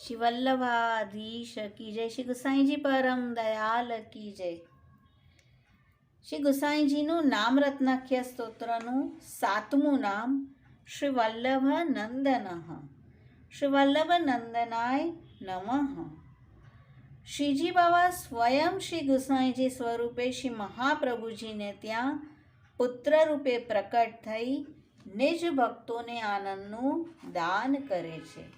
શ્રી વલ્લભાધીશ કી જય શ્રી ગુસાઈજી પરમ દયાલ કી જય શ્રી ગુસાઈજીનું નામ રત્નાખ્ય સ્તોત્રનું સાતમું નામ શ્રી વલ્લભ નંદન શ્રી વલ્લભ નંદનાય નમઃ શ્રીજી બાબા સ્વયં શ્રી ગુસાઈજી સ્વરૂપે શ્રી મહાપ્રભુજીને ત્યાં પુત્ર રૂપે પ્રકટ થઈ નિજ ભક્તોને આનંદનું દાન કરે છે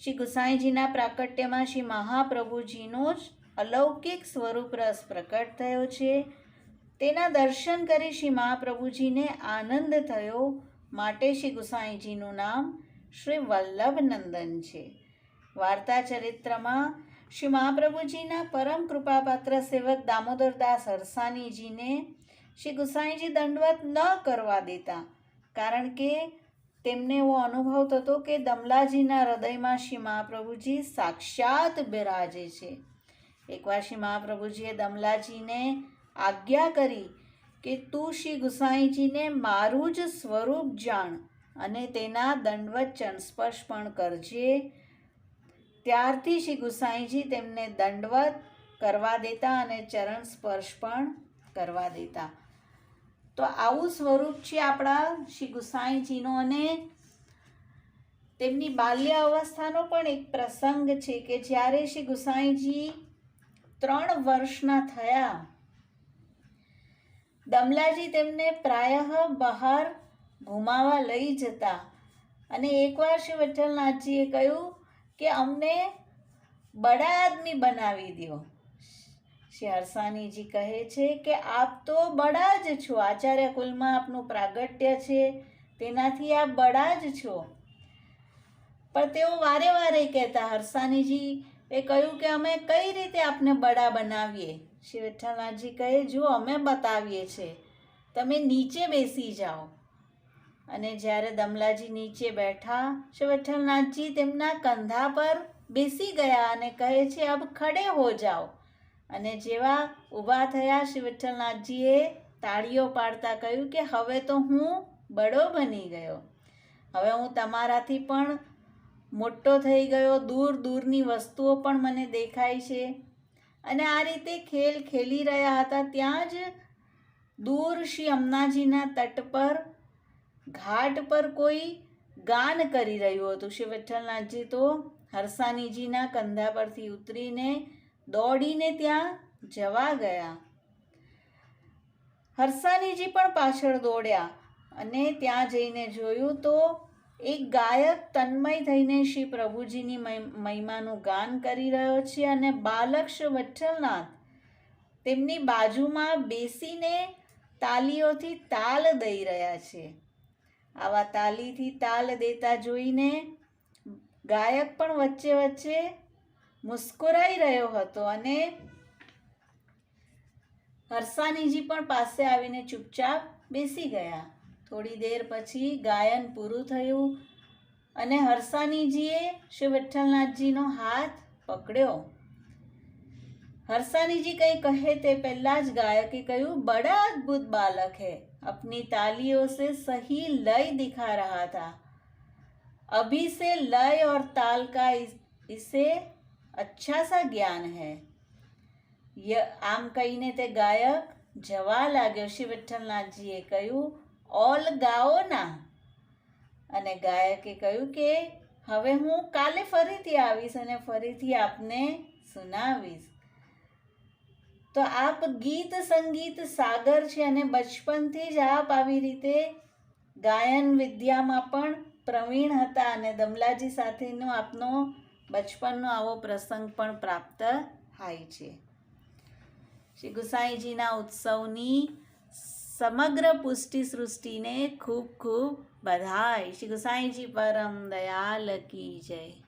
શ્રી ગુસાઈજીના પ્રાકટ્યમાં શ્રી મહાપ્રભુજીનો જ અલૌકિક સ્વરૂપ રસ પ્રકટ થયો છે. તેના દર્શન કરી શ્રી મહાપ્રભુજીને આનંદ થયો માટે શ્રી ગુસાઈજીનું નામ શ્રી વલ્લભ નંદન છે. વાર્તા ચરિત્રમાં શ્રી મહાપ્રભુજીના પરમ કૃપાપાત્ર સેવક દામોદરદાસ હરસાનીજીને શ્રી ગુસાઈજી દંડવત ન કરવા દેતા, કારણ કે તેમને એવો અનુભવ થતો કે દમલાજીના હૃદયમાં શ્રી મહાપ્રભુજી સાક્ષાત બિરાજે છે. એકવાર શ્રી મહાપ્રભુજીએ દમલાજીને આજ્ઞા કરી કે તું શ્રી ગુસાઈજીને મારું જ સ્વરૂપ જાણ અને તેના દંડવત ચણસ્પર્શ પણ કરજે. ત્યારથી શ્રી ગુસાઈજી તેમને દંડવત કરવા દેતા અને ચરણ સ્પર્શ પણ કરવા દેતા. તો આવું સ્વરૂપ છે આપણા શ્રી ગુસાઈજીનો અને તેમની બાલ્ય અવસ્થાનો પણ એક પ્રસંગ છે કે જ્યારે શ્રી ગુસાઈજી ત્રણ વર્ષના થયા, દમલાજી તેમને પ્રાયઃ બહાર ઘુમાવા લઈ જતા અને એકવાર શ્રી વિઠ્ઠલનાથજીએ કહ્યું કે અમને બડા આદમી બનાવી દો શ્રી હરસાનીજી કહે છે કે, આપ તો બડા જ છો. આચાર્ય કુલમાં આપનું પ્રાગટ્ય છે. તેનાથી આપ બડા જ છો. પણ તેઓ વારે વારે કહેતા, હરસાનીજી, એ કહ્યું કે અમે કઈ રીતે આપને બડા બનાવીએ? શ્રી વિઠ્ઠલનાથજી કહે, જો અમે બતાવીએ છીએ તમે નીચે બેસી જાઓ. અને જ્યારે દમલાજી નીચે બેઠા, શ્રી વિઠ્ઠલનાથજી તેમના કંધા પર બેસી ગયા અને કહે છે, અબ ખડે હો જાઓ. અને જેવા ઊભા થયા શ્રી વિઠ્ઠલનાથજીએ તાળીઓ પાડતા કહ્યું કે હવે તો હું બડો બની ગયો. હવે હું તમારાથી પણ મોટો થઈ ગયો. દૂર દૂરની વસ્તુઓ પણ મને દેખાય છે. અને આ રીતે ખેલ ખેલી રહ્યા હતા. ત્યાં જ દૂર શ્રી અમનાજીના તટ પર, ઘાટ પર કોઈ ગાન કરી રહ્યું હતું. શ્રી વિઠ્ઠલનાથજી તો હરસાનીજીના કંધા પરથી ઉતરીને દોડીને ત્યાં જવા ગયા. હરસાનીજી પણ પાછળ દોડ્યા અને ત્યાં જઈને જોયું તો એક ગાયક તન્મય થઈને શ્રી પ્રભુજીની મહિમાનું ગાન કરી રહ્યો છે અને બાલક શ્રી વિઠ્ઠલનાથ તેમની બાજુમાં બેસીને તાલીઓથી તાલ દઈ રહ્યા છે. આવા તાલીથી તાલ દેતા જોઈને ગાયક પણ વચ્ચે વચ્ચે મુસ્કુરાઈ રહ્યો હતો અને હરસાનીજી પણ પાસે આવીને ચૂપચાપ બેસી ગયા થોડી દેર પછી ગાયન પૂરું થયું અને હરસાનીજીએ શ્રી વિઠ્ઠલનાથજીનો હાથ પકડ્યો હરસાનીજી કંઈ કહે તે પહેલાં જ ગાયકે કહ્યું બડા અદ્ભુત બાલક है अपनी तालियों से सही लय दिखा रहा था अभी से लय और ताल का इसे अच्छा सा જ્ઞાન હૈ ય આમ કહીને તે ગાયક જવા લાગ્યો શ્રી વિઠ્ઠલનાથજીએ કહ્યું ઓલ ગાઓ ના અને ગાયકે કહ્યું કે હવે હું કાલે ફરીથી આવીશ અને ફરીથી આપને સુનાવીશ તો આપ ગીત સંગીત સાગર છે અને બચપનથી જ આપ આવી રીતે ગાયન વિદ્યામાં પણ પ્રવીણ હતા અને દમલાજી સાથેનો આપનો બચપનનો આવો પ્રસંગ પણ પ્રાપ્ત થાય છે. શ્રી ગુસાઈજીના ઉત્સવની સમગ્ર પુષ્ટિ સૃષ્ટિને ખૂબ ખૂબ બધાય. શ્રી ગુસાઈજી પરમ દયાલ કી જય.